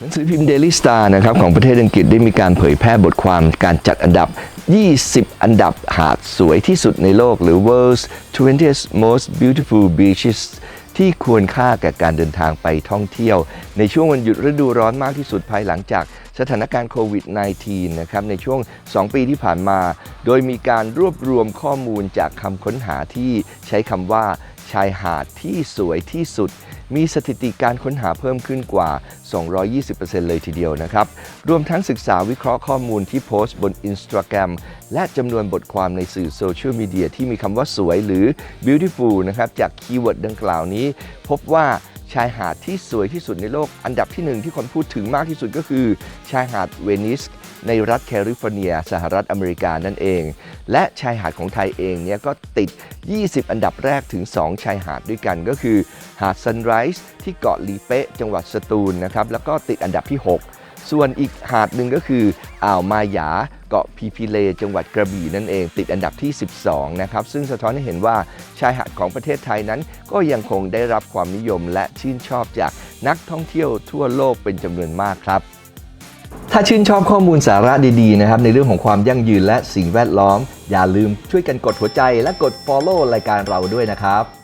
หนังสือพิมพ์ Daily Star นะครับของประเทศอังกฤษได้มีการเผยแพร่บทความการจัดอันดับ 20 อันดับหาดสวยที่สุดในโลกหรือ World's 20 Most Beautiful Beaches ที่ควรค่าแก่การเดินทางไปท่องเที่ยว ในช่วงวันหยุดฤดูร้อนมากที่สุดภายหลังจากสถานการณ์โควิด -19 นะครับในช่วง 2 ปีที่ผ่านมา โดยมีการรวบรวมข้อมูลจากคำค้นหาที่ใช้คำว่าชายหาดที่สวยที่สุด มีสถิติการค้นหาเพิ่มขึ้นกว่า 220%เลยทีเดียวนะครับ รวมทั้งศึกษาวิเคราะห์ข้อมูลที่โพสต์บน Instagram และจำนวนบทความในสื่อโซเชียลมีเดียที่มีคำว่าสวยหรือ beautiful นะครับ จากคีย์เวิร์ดดังกล่าวนี้ พบว่า ชายหาดที่สวยที่สุดในโลก อันดับที่หนึ่งที่คนพูดถึงมากที่สุดก็คือ ชายหาดเวนิสในรัฐแคลิฟอร์เนีย สหรัฐอเมริกานั่นเอง และชายหาดของไทยเองเนี่ยก็ติด 20 อันดับแรกถึง 2 ชายหาดด้วยกันก็คือ หาดซันไรส์ที่เกาะลีเป๊ะจังหวัดสตูลนะครับแล้วก็ติดอันดับที่ 6 ส่วนอีกหาดหนึ่งก็คืออ่าวมาหยาเกาะพีพีเลจังหวัดกระบี่นั่นเอง ติดอันดับที่ 12 นะครับ ซึ่งสะท้อนให้เห็นว่าชายหาดของประเทศไทยนั้น ก็ยังคงได้รับความนิยมและชื่นชอบจากนักท่องเที่ยวทั่วโลกเป็นจำนวนมากครับถ้าชื่นชอบข้อมูลสาระดีๆนะครับในเรื่องของความยั่งยืนและสิ่งแวดล้อม อย่าลืมช่วยกันกดหัวใจและกด follow รายการเราด้วยนะครับ